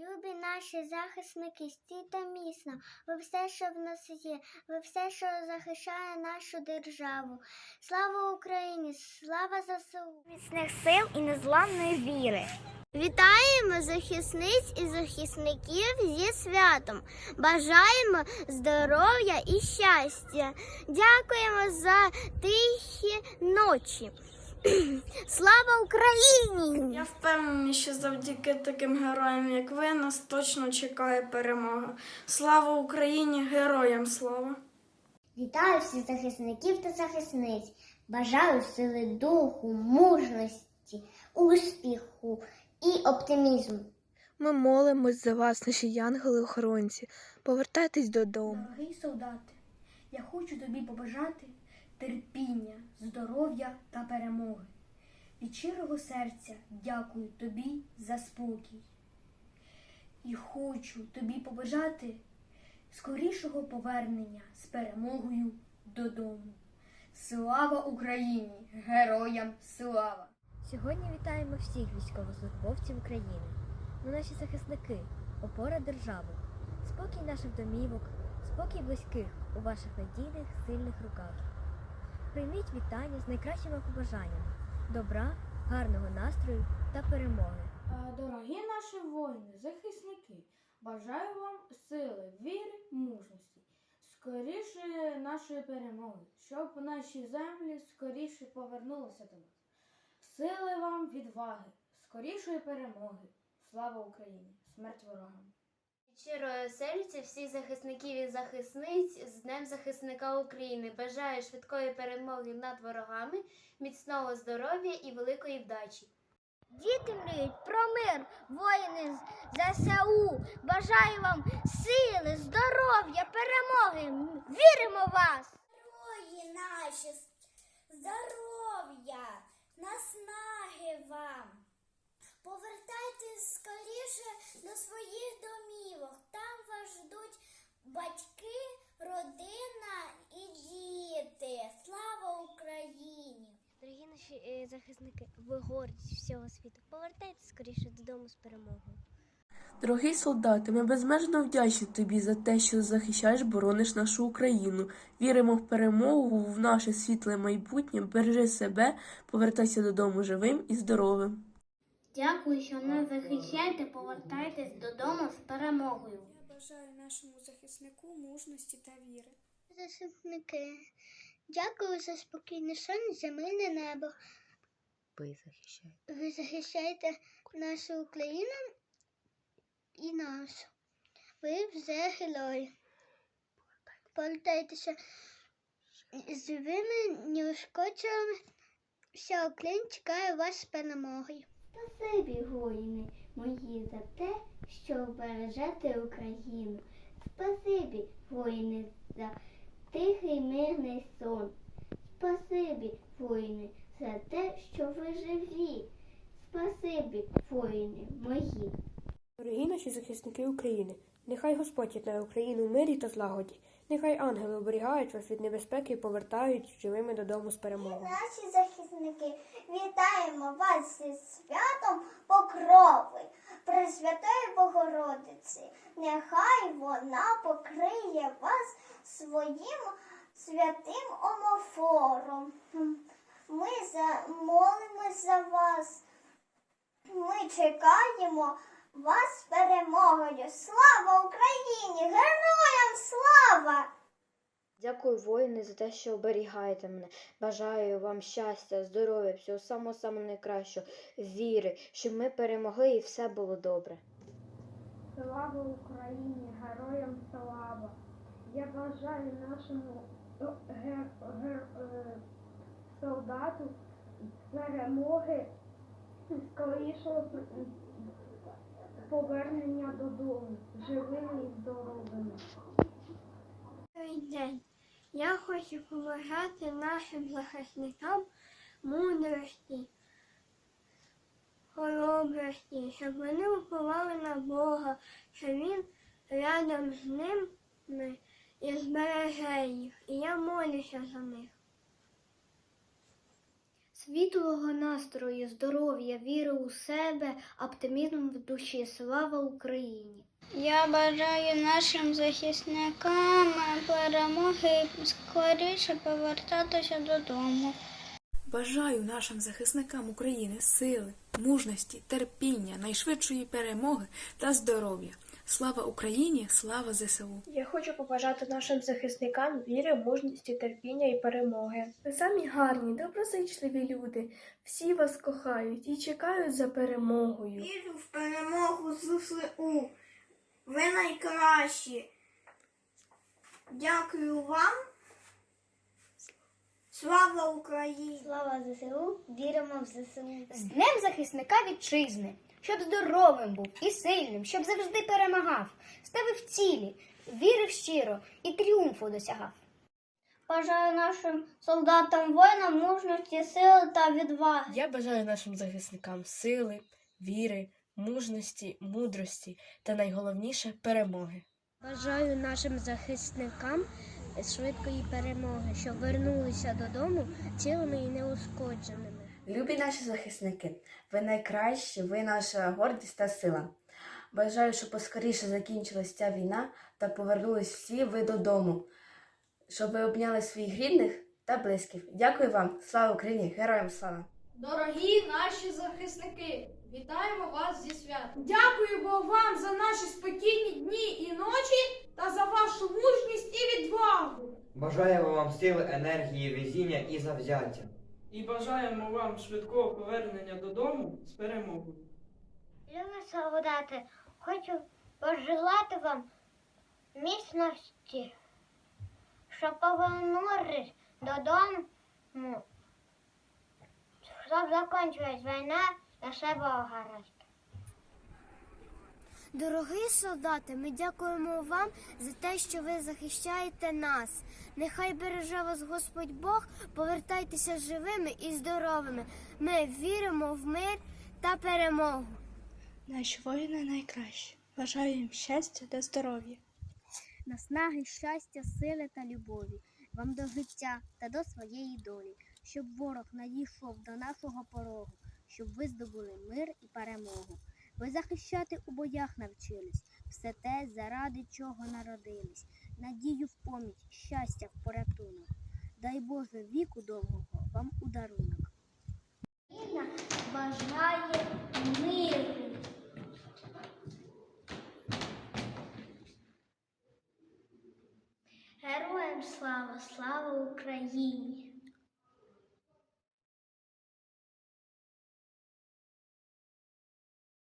Любі наші захисники, стійте міцно, ви все, що в нас є, ви все, що захищає нашу державу. Слава Україні! Слава ЗСУ! Міцних сил і незламної віри. Вітаємо захисниць і захисників зі святом. Бажаємо здоров'я і щастя. Дякуємо за тихі ночі. Слава Україні! Я впевнений, що завдяки таким героям, як ви, нас точно чекає перемога. Слава Україні! Героям слава! Вітаю всіх захисників та захисниць. Бажаю сили духу, мужності, успіху і оптимізму. Ми молимось за вас, наші янголи-охоронці. Повертайтесь додому. Дорогий солдате, я хочу тобі побажати терпіння, здоров'я та перемоги. Від щирого серця дякую тобі за спокій. І хочу тобі побажати скорішого повернення з перемогою додому. Слава Україні! Героям слава! Сьогодні вітаємо всіх військовослужбовців України. Ми наші захисники, опора держави, спокій наших домівок, спокій близьких у ваших надійних, сильних руках. Прийміть вітання з найкращими побажаннями, добра, гарного настрою та перемоги. Е, Дорогі наші воїни, захисники, бажаю вам сили, віри, мужності, скоріше нашої перемоги, щоб наші землі скоріше повернулися до нас. Сили вам відваги, скорішої перемоги. Слава Україні! Смерть ворогам! Щирого серця всіх захисників і захисниць з Днем захисника України бажаю швидкої перемоги над ворогами, міцного здоров'я і великої вдачі. Діти мріють про мир, воїни з ЗСУ. Бажаю вам сили, здоров'я, перемоги. Віримо в вас! Герої наші, здоров'я, наснаги вам. Повертайтесь скоріше до своїх домівок. Батьки, родина і діти. Слава Україні! Дорогі наші е, захисники, ви гордість всього світу. Повертайтеся скоріше додому з перемогою. Дорогий солдати, ми безмежно вдячні тобі за те, що захищаєш, борониш нашу Україну. Віримо в перемогу, в наше світле майбутнє. Бережи себе, повертайся додому живим і здоровим. Дякую, що нас захищаєте. Повертайтесь додому з перемогою. Бажаю нашому захиснику мужності та віри. Захисники, дякую за спокійне сон, за мирне небо. Ви захищаєте. Ви захищаєте нашу Україну і нашу. Ви вже герої. Повертайтеся живими, неушкодженими. Вся Україна чекає вас з перемогою. Спасибі, воїни мої, за те, що бережете Україну. Спасибі, воїни, за тихий мирний сон. Спасибі, воїни, за те, що ви живі. Спасибі, воїни мої. Дорогі наші захисники України, нехай Господь єднає Україну в мирі та злагоді. Нехай ангели оберігають вас від небезпеки і повертають живими додому з перемогою. Наші захисники, вітаємо вас зі святом Покрови, Пресвятої Богородиці. Нехай вона покриє вас своїм святим омофором. Ми замолимось за вас. Ми чекаємо вас перемогою. Слава Україні! Героям слава! Дякую, воїни, за те, що оберігаєте мене. Бажаю вам щастя, здоров'я, всього самого самого найкращого, віри, щоб ми перемогли і все було добре. Слава Україні! Героям слава! Я бажаю нашому е, солдату перемоги скорішого повернення додому, живими і здоровими. Добрий день. Я хочу побажати нашим захисникам мудрості, хоробрості, щоб вони уповали на Бога, що Він рядом з ними і збереже їх. І я молюся за них. Світлого настрою, здоров'я, віри у себе, оптимізм в душі. Слава Україні! Я бажаю нашим захисникам перемоги скоріше повертатися додому. Бажаю нашим захисникам України сили, мужності, терпіння, найшвидшої перемоги та здоров'я. Слава Україні! Слава ЗСУ! Я хочу побажати нашим захисникам віри, мужності, терпіння і перемоги. Ви самі гарні, доброзичливі люди. Всі вас кохають і чекають за перемогою. Вірю в перемогу ЗСУ. Ви найкращі. Дякую вам. Слава Україні! Слава ЗСУ! Віримо в ЗСУ! З Днем захисника вітчизни, щоб здоровим був і сильним, щоб завжди перемагав, ставив цілі, вірив щиро і тріумфу досягав. Бажаю нашим солдатам воїнам мужності, сили та відваги. Я бажаю нашим захисникам сили, віри, мужності, мудрості та найголовніше перемоги. Бажаю нашим захисникам швидкої перемоги, щоб вернулися додому цілими і неушкодженими. Любі наші захисники, ви найкращі, ви наша гордість та сила. Бажаю, щоб поскоріше закінчилась ця війна та повернулись всі ви додому, щоб ви обняли своїх рідних та близьких. Дякую вам, слава Україні, героям слава! Дорогі наші захисники, вітаємо вас зі святом. Дякуємо вам за наші спокійні дні і ночі та за вашу мужність і відвагу. Бажаємо вам сили, енергії, везіння і завзяття. І бажаємо вам швидкого повернення додому з перемогою. Любі солдати, хочу пожелати вам міцності, щоб повернулись додому, щоб закінчилась війна, на себе гаразд. Дорогі солдати, ми дякуємо вам за те, що ви захищаєте нас. Нехай береже вас Господь Бог, повертайтеся живими і здоровими. Ми віримо в мир та перемогу. Наші воїни найкращі. Бажаю їм щастя та здоров'я. Наснаги, щастя, сили та любові, вам до життя та до своєї долі, щоб ворог надійшов до нашого порогу, щоб ви здобули мир і перемогу. Ви захищати у боях навчились, все те, заради чого народились, надію в поміч, щастя в порятунок. Дай Боже віку довгого вам у дарунок. Україна бажає миру. Героям слава, слава Україні!